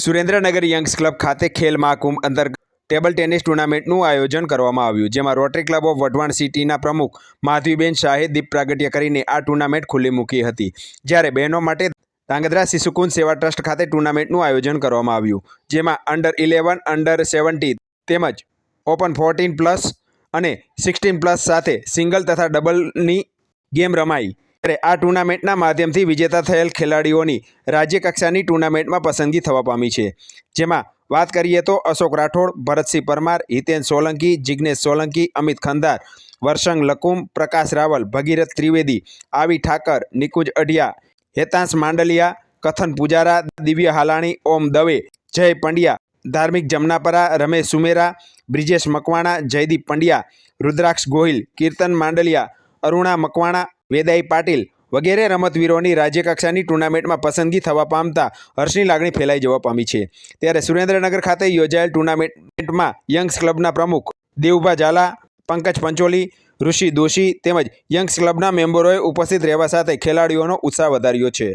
Surendranagar Young's club ખાતે ખેલ મહાકુંભ અંતર્ગત table tennis ટુર્નામેન્ટનું આયોજન કરવામાં આવ્યું, જેમાં રોટરી ક્લબ ઓફ વઢવાણ સિટીના પ્રમુખ માધવીબેન શાહે દીપ પ્રાગટ્ય કરીને આ ટુર્નામેન્ટ ખુલ્લી મૂકી હતી. જ્યારે બહેનો માટે ધાંગધ્રા શિશુકુંજ સેવા ટ્રસ્ટ ખાતે ટુર્નામેન્ટનું આયોજન કરવામાં આવ્યું, જેમાં અંડર ઇલેવન, અંડર સેવન્ટી તેમજ ઓપન ફોર્ટીન પ્લસ અને સિક્સટીન પ્લસ સાથે સિંગલ તથા ડબલની ગેમ રમાઈ. ત્યારે આ ટુર્નામેન્ટના માધ્યમથી વિજેતા થયેલ ખેલાડીઓની રાજ્ય કક્ષાની ટુર્નામેન્ટમાં પસંદગી થવા પામી છે. જેમાં વાત કરીએ તો અશોક રાઠોડ, ભરતસિંહ પરમાર, હિતેન સોલંકી જિજ્ઞેશ સોલંકી, અમિત ખંદાર, વર્ષંગ લકુમ, પ્રકાશ રાવલ, ભગીરથ ત્રિવેદી, આવી ઠાકર, નિકુંજ અઢિયા, હેતાંશ માંડલિયા, કથન પૂજારા, દિવ્ય હાલાણી, ઓમ દવે, જય પંડ્યા, ધાર્મિક જમનાપરા, રમેશ સુમેરા, બ્રિજેશ મકવાણા, જયદીપ પંડ્યા, રુદ્રાક્ષ ગોહિલ, કીર્તન માંડલિયા, અરુણા મકવાણા વેદાઈ પાટીલ વગેરે રમતવીરોની રાજ્યકક્ષાની ટુર્નામેન્ટમાં પસંદગી થવા પામતા હર્ષની લાગણી ફેલાઈ જવા પામી છે. ત્યારે સુરેન્દ્રનગર ખાતે યોજાયેલ ટુર્નામેન્ટમાં યંગ્સ ક્લબના પ્રમુખ દેવભા ઝાલા, પંકજ પંચોલી, ઋષિ દોશી તેમજ યંગ્સ ક્લબના મેમ્બરોએ ઉપસ્થિત રહેવા સાથે ખેલાડીઓનો ઉત્સાહ વધાર્યો છે.